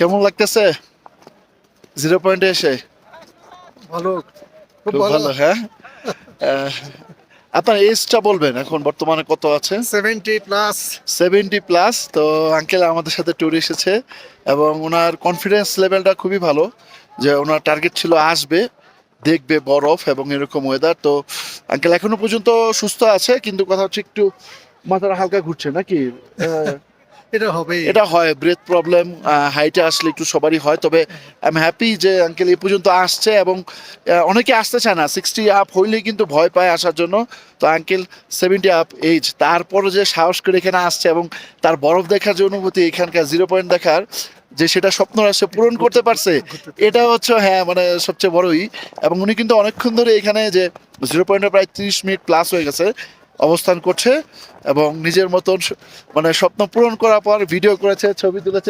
কেমন লাগতেছে? জিরো পয়েন্টে এসে? ভালো খুব ভালো। হ্যাঁ? আপনার এজটা বলবেন এখন বর্তমানে কত আছে? সেভেন্টি প্লাস সেভেন্টি প্লাস তো আঙ্কেল আমাদের সাথে ট্যুর এসেছে এবং ওনার কনফিডেন্স লেভেলটা খুবই ভালো যে ওনার টার্গেট ছিল আসবে দেখবে বরফ এবং এরকম ওয়েদার তো আঙ্কেল এখনও পর্যন্ত সুস্থ আছে কিন্তু কথা হচ্ছে একটু মাথাটা হালকা ঘুরছে নাকি? এটা হবে এটা হয় ব্রেথ প্রবলেম হাইটে আসলে একটু সবারই হয়, তবে আই এম হ্যাপি যে আঙ্কেল এ পর্যন্ত আসছে এবং অনেকে আসতে চায় না সিক্সটি আপ হইলেই কিন্তু ভয় পায় আসার জন্য। তো আঙ্কেল সেভেন্টি আপ এইজ তারপরে যে সাহস করে এখানে আসছে এবং তার বরফ দেখার যে অনুভূতি এখানকার জিরো পয়েন্ট দেখার, যে সেটা স্বপ্ন সে পূরণ করতে পারছে, এটা হচ্ছে হ্যাঁ মানে সবচেয়ে বড়ই। এবং উনি কিন্তু অনেকক্ষণ ধরে এখানে যে জিরো পয়েন্টে প্রায় তিরিশ মিনিট প্লাস হয়ে গেছে অবস্থান করছে এবং নিজের মতন মানে স্বপ্ন পূরণ করার পর ভিডিও করেছে ছবি তুলেছে